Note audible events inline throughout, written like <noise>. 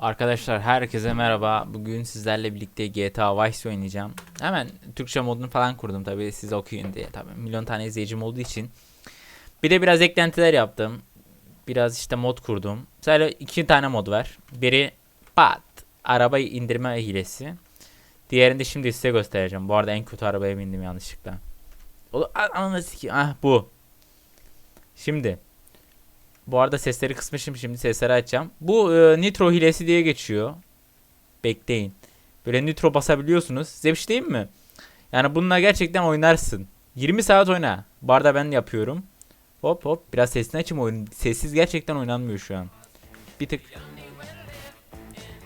Arkadaşlar herkese merhaba. Bugün sizlerle birlikte GTA Vice oynayacağım. Hemen Türkçe modunu falan kurdum tabii siz okuyun diye tabii. Milyon tane izleyicim olduğu için. Bir de biraz eklentiler yaptım. Biraz işte mod kurdum. Mesela iki tane mod var. Biri pat arabayı indirme hilesi. Diğerini de şimdi size göstereceğim. Bu arada en kötü arabaya bindim yanlışlıkla. Ananı. Ah bu. Şimdi bu arada sesleri kısmışım şimdi sesleri açacağım. Bu e, nitro hilesi diye geçiyor. Bekleyin. Böyle nitro basabiliyorsunuz. Size bir şey diyeyim mi? Yani bununla gerçekten oynarsın. 20 saat oyna. Bu arada ben yapıyorum. Hop hop biraz sesini açayım oyun. Sessiz gerçekten oynanmıyor şu an. Bir tık.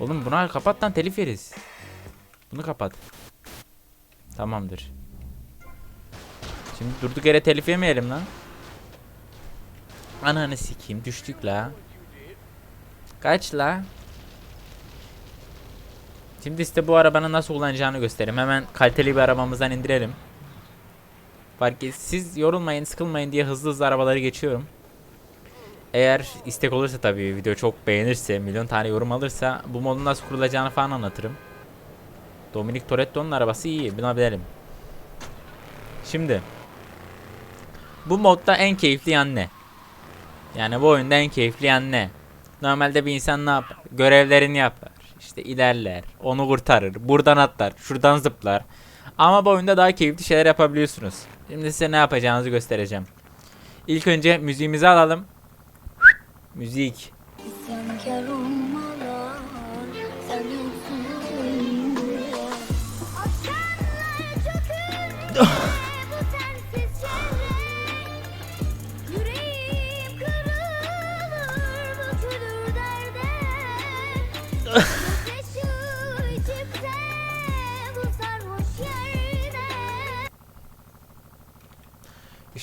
Oğlum buna kapat lan telif yeriz. Bunu kapat. Tamamdır. Şimdi durduk yere telif yemeyelim lan. Ananı sikeyim düştük la. Kaç la? Şimdi işte bu arabanın nasıl kullanacağını göstereyim. Hemen kaliteli bir arabamızdan indirelim. Fark et, siz yorulmayın, sıkılmayın diye hızlı hızlı arabaları geçiyorum. Eğer istek olursa tabii video çok beğenirse, milyon tane yorum alırsa bu modun nasıl kurulacağını falan anlatırım. Dominic Toretto'nun arabası iyi, buna binelim. Şimdi bu modda en keyifli yan ne? Yani bu oyunda en keyifli yan ne? Normalde bir insan ne yapar? Görevlerini yapar. İşte ilerler. Onu kurtarır. Buradan atlar. Şuradan zıplar. Ama bu oyunda daha keyifli şeyler yapabiliyorsunuz. Şimdi size ne yapacağınızı göstereceğim. İlk önce müziğimizi alalım. Müzik.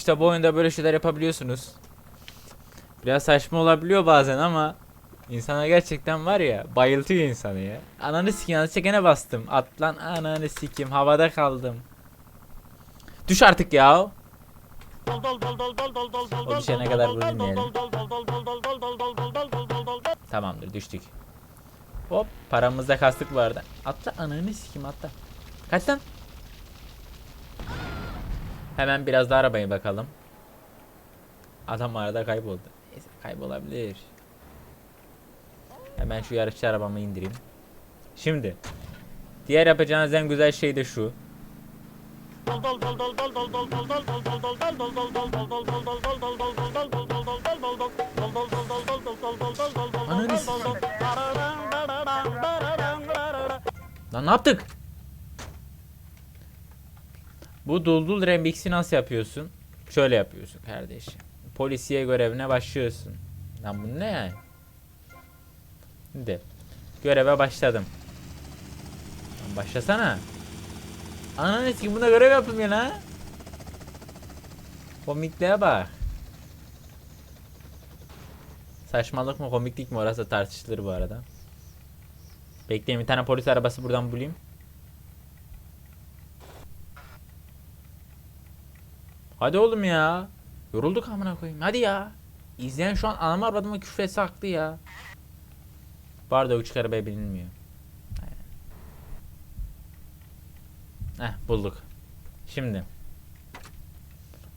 İşte bu oyunda böyle şeyler yapabiliyorsunuz. Biraz saçma olabiliyor bazen ama insana gerçekten var ya bayıltıyor insanı ya. Ananı sikeyim yanlışlıkla gene bastım. Atlan ananı sikeyim havada kaldım. Düş artık ya. O düşene kadar bunu dinleyelim. Tamamdır düştük. Hop paramızda kastık arada. Atla ananı sikeyim atla. Kaç lan? Hemen biraz daha arabaya bakalım. Adam arada kayboldu. Neyse kaybolabilir. Hemen şu yarışçı arabamı indireyim. Şimdi. Diğer yapacağınız en güzel şey de şu. Ananı. Lan ne yaptık? Bu Duldul Remix'i nasıl yapıyorsun? Şöyle yapıyorsun kardeşim. Polisiye görevine başlıyorsun. Lan bu ne yani? Şimdi göreve başladım. Lan başlasana. Ananı sikeyim buna görev yapılmıyor lan. Komikliğe bak. Saçmalık mı komiklik mi orası tartışılır bu arada. Bekleyin bir tane polis arabası buradan bulayım. Hadi oğlum ya. Yorulduk amına koyayım. Hadi ya. İzleyen şu an anamı arabadıma küfür etse haklı ya. Arada uçuk arabaya binilmiyor. Heh bulduk. Şimdi.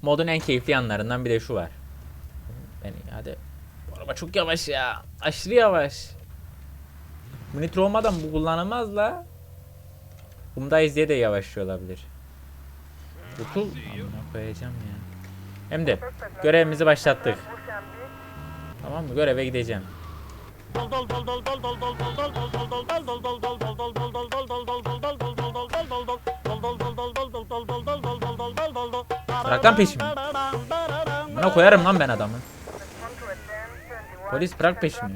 Modun en keyifli yanlarından bir de şu var. Beni hadi. Bu araba çok yavaş ya. Aşırı yavaş. Bu nitro olmadan bu kullanılmaz la. Bunda izleye de yavaşlıyor olabilir. Okul amına koyacağım ya. Hem de görevimizi başlattık. Tamam mı? Göreve gideceğim. Bırak lan peşimi. Buna koyarım lan ben adamı. Polis bırak peşimi.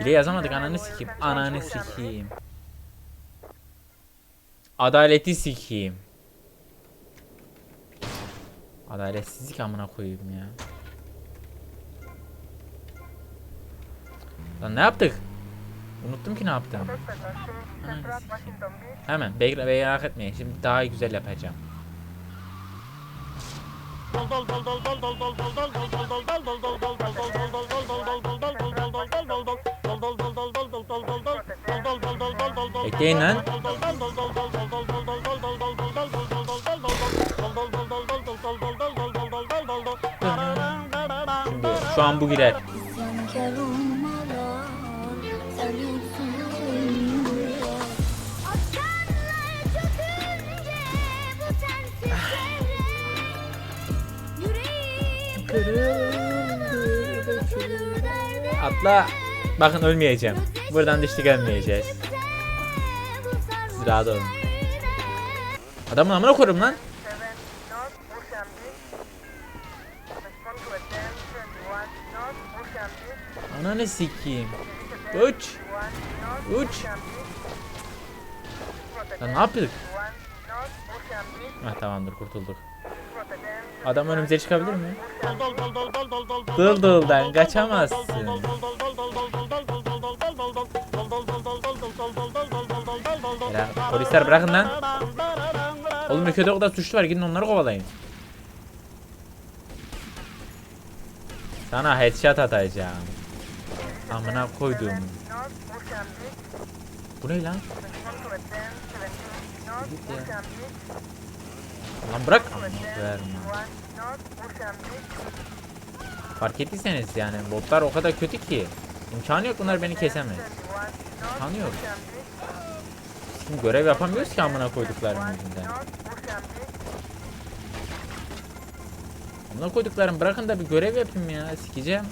Bile yazamadık ananı sikeyim. Ananı sikeyim. Adaleti sikeyim. Adaletsizlik amına koyayım ya. Lan ne yaptık? Unuttum ki ne yaptım. Sikeyim. Hemen bekle merak etmeyin. Şimdi daha güzel yapacağım. Bekleyin lan. Şu an bu girer. Atla. Bakın ölmeyeceğim. Buradan düştük ölmeyeceğiz. Siz rahat olun. Adamın amına koyarım lan. Seven North Mozambique. Respond to attempt 21 North Mozambique. Ananı sikeyim. Uç. 1 North Uç. Lan ne yapıyorduk? 1 North Mozambique. Ha tamamdır kurtulduk. Adam önümüze çıkabilir mi? Dıl dıldan kaçamazsın. Helal. Polisler bırakın lan. Oğlum ülkede o kadar suçlu var gidin onları kovalayın. Sana headshot atacağım. Amına koydum. Bu ne lan? Respond to attempt 17 North Git ya. Lan bırak. Amına Attempt koyarım 21 ya. North Mozambique. Fark ettiyseniz yani botlar o kadar kötü ki. İmkanı yok bunlar beni kesemez. 21 North İmkanı yok. Şimdi görev yapamıyoruz ki amına koyduklarım yüzünden. Amına koyduklarım bırakın da bir görev yapayım ya. Sikeceğim.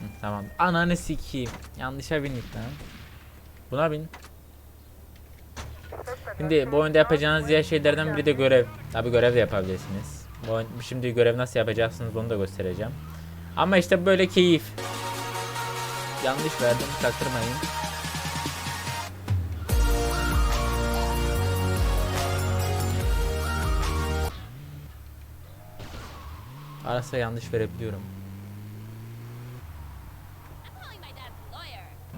Hı, tamam. Ananı sikeyim. Yanlışa bindik lan. Buna bin. Şimdi bu oyunda yapacağınız diğer şeylerden biri de görev. Tabi görev de yapabilirsiniz. Bu oyun- şimdi görev nasıl yapacaksınız onu da göstereceğim. Ama işte böyle keyif. Yanlış verdim çaktırmayın. Arası yanlış verebiliyorum.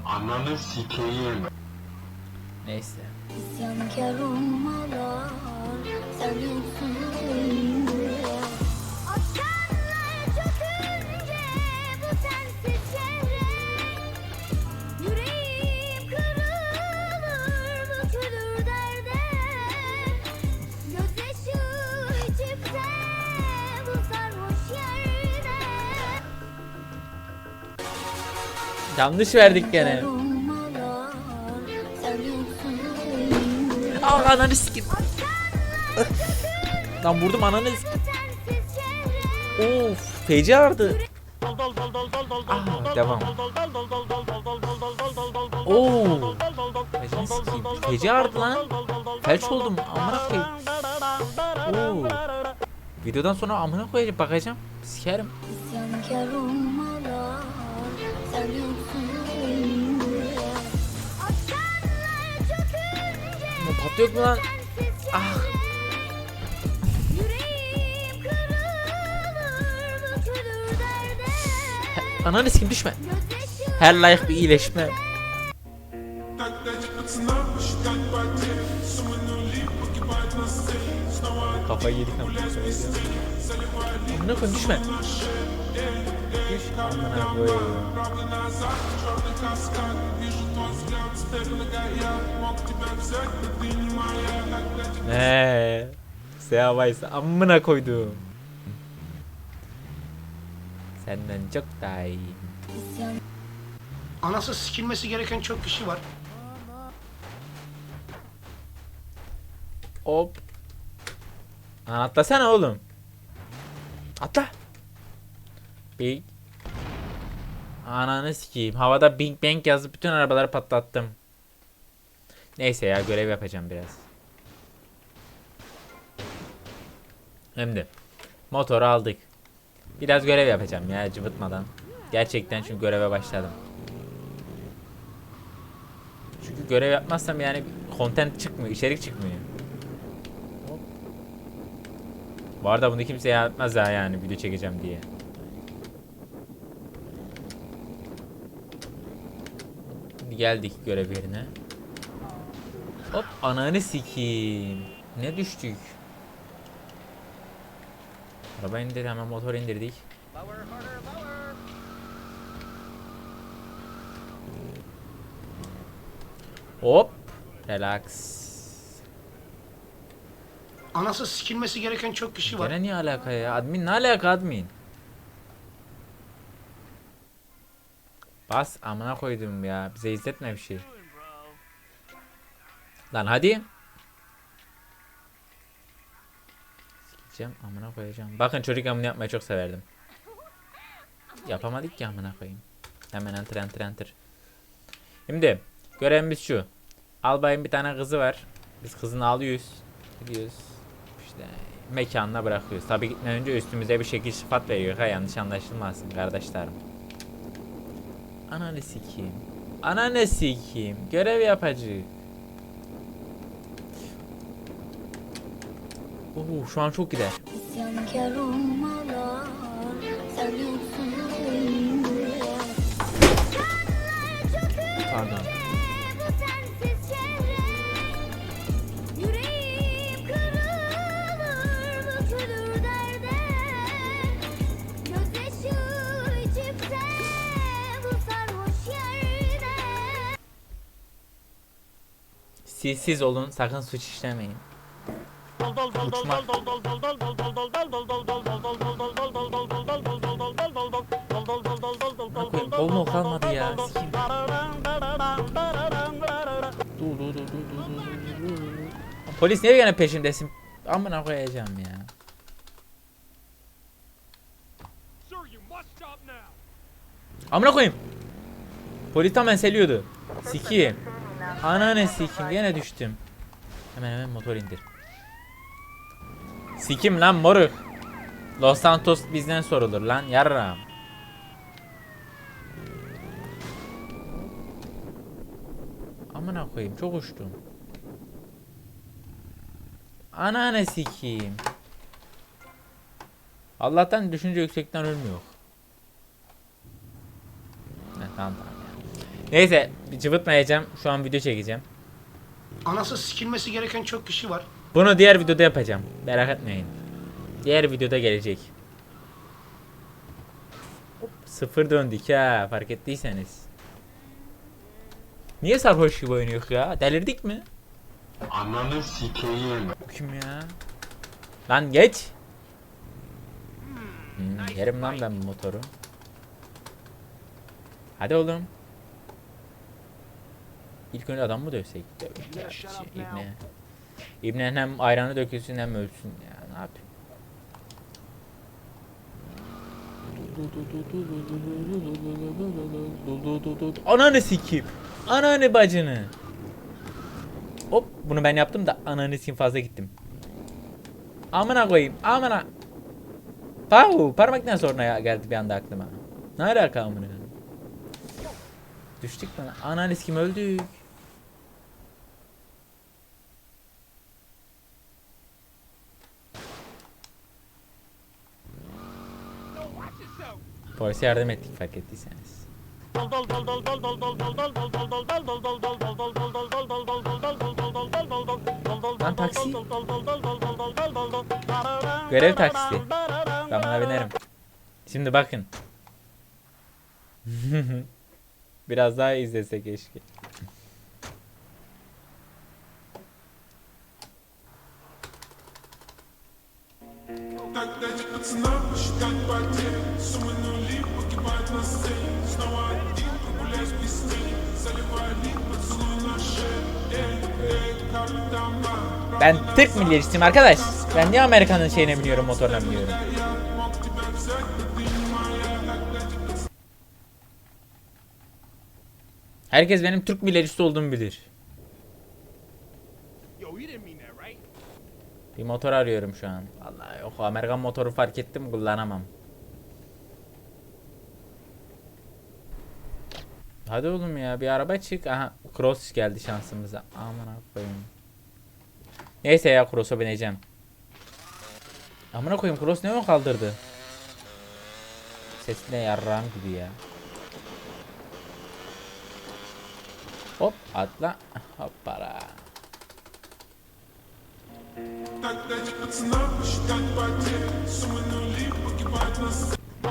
Ananı sikeyim. Neyse. İsyankar Yanlış verdik gene. Ananı sikim. Lan vurdum ananı Of feci ağrıdı. Ah devam. Oo. Feci sikeyim. Feci ağrıdı lan. Felç oldum amına koyayım. Oo. Videodan sonra amına koyacağım bakacağım. Sikerim. Sen yoksun Bu patlıyor mu lan? Ah. Ananı sikim düşme. Her layık bir iyileşme. Kafayı yedik ama. Amına koyayım düşme. Amına koyayım. Eee. Seha Vice amına koydum. Senden çok daha iyiyim. Anası sikilmesi gereken çok kişi var. Hop. Atlasana oğlum. Atla. Big. Ananı sikeyim. Havada Bing Bang yazıp bütün arabaları patlattım. Neyse ya görev yapacağım biraz. Şimdi motoru aldık. Biraz görev yapacağım ya cıvıtmadan. Gerçekten çünkü göreve başladım. Çünkü görev yapmazsam yani content çıkmıyor, içerik çıkmıyor. Bu arada bunu kimse yapmaz ha yani video çekeceğim diye. Geldik görev yerine. Hop ananı sikeyim. Ne düştük? Araba indir hemen motor indirdik. Hop. Relax. Anası sikilmesi gereken çok kişi var. Gene niye alaka ya? Admin ne alaka admin? Bas amına koydum ya. Bize izletme bir şey. Lan hadi. Sikeceğim amına koyacağım. Bakın çocuk amını yapmayı çok severdim. Yapamadık ki amına koyayım. Hemen enter enter enter. Şimdi görevimiz şu. Albayın bir tane kızı var. Biz kızını alıyoruz. Gidiyoruz. İşte mekanına bırakıyoruz. Tabi gitmeden önce üstümüze bir şekil sıfat veriyor. Ha yanlış anlaşılmasın kardeşlerim. Ananı sikeyim. Ananı sikeyim. Görev yapacı. Oo şu an çok gider. Pardon. Siz siz olun sakın suç işlemeyin. Uçmak. Koyayım, kol mu kalmadı ya? Sikeyim. Dur dur dur dur dur dur dur dur. Polis niye gene peşimdesin? Amına koyacağım ya. Amına koyayım. Polis tam enseliyordu. Sikiyim. Ananı sikeyim gene düştüm. Hemen hemen motor indir. Sikim lan moruk. Los Santos bizden sorulur lan yarram. Amına koyayım çok uçtum. Ananı sikeyim. Allah'tan düşünce yüksekten ölmüyor. Ne tamam tamam. Neyse cıvıtmayacağım. Şu an video çekeceğim. Anası sikilmesi gereken çok kişi var. Bunu diğer videoda yapacağım. Merak etmeyin. Diğer videoda gelecek. Hop, sıfır döndük ha fark ettiyseniz. Niye sarhoş gibi oynuyor ya? Delirdik mi? Ananı sikeyim. Kim ya? Lan geç. Hmm, yerim lan ben bu motoru. Hadi oğlum. İlk önce adam mı dövsek? Şey, İbne. İbne hem ayranı dökülsün hem ölsün ya. Ne yapayım? Ananı sikeyim. Ananı bacını. Hop bunu ben yaptım da ananı sikeyim fazla gittim. Amına koyayım. Amına. Pahu parmaktan sonra geldi bir anda aklıma. Ne alaka amına? Düştük bana. Ananı sikeyim öldük. Polise yardım ettik fark ettiyseniz. Lan taksi. Görev taksi. Ben buna binerim. Şimdi bakın. <laughs> Biraz daha izlese keşke. Ben Türk milliyetçisiyim arkadaş. Ben niye Amerika'nın şeyine biniyorum, motoruna biniyorum? Herkes benim Türk milliyetçisi olduğumu bilir. Bir motor arıyorum şu an. Vallahi yok Amerikan motoru fark ettim kullanamam. Hadi oğlum ya bir araba çık. Aha cross geldi şansımıza. Aman koyayım. Neyse ya cross'a bineceğim. Amına koyayım cross ne mi kaldırdı? Ses ne yarrağım gibi ya. Hop atla. Dol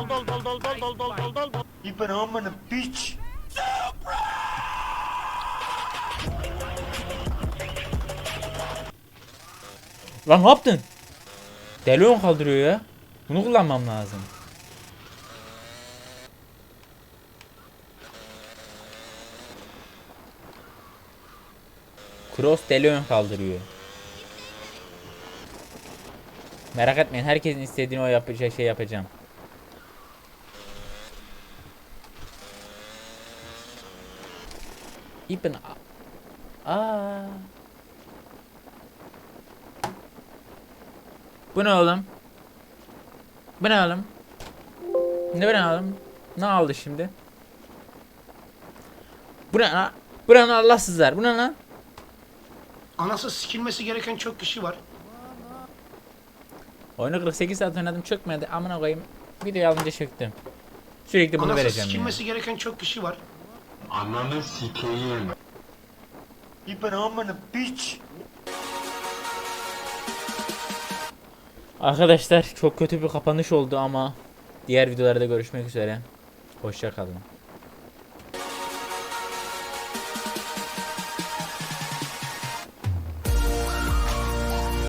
dol dol dol dol dol dol dol dol dol. İben amına piç. Lan ne yaptın? Deli ön kaldırıyor ya. Bunu kullanmam lazım. Cross deli ön kaldırıyor. Merak etmeyin herkesin istediğini o yapacağı şey yapacağım. İpin Aa. Bu ne oğlum? Bu ne oğlum? Ne bu ne oğlum? Ne aldı şimdi? Bu ne lan? Bu ne lan Allahsızlar? Bu ne lan? Anası sikilmesi gereken çok kişi var. Oyunu 48 saat oynadım çökmedi. Amına koyayım. Video alınca çöktüm. Sürekli bunu Anası vereceğim ya. sikilmesi gereken çok kişi var. Ananı sikeyim. Arkadaşlar çok kötü bir kapanış oldu ama diğer videolarda görüşmek üzere. Hoşça kalın.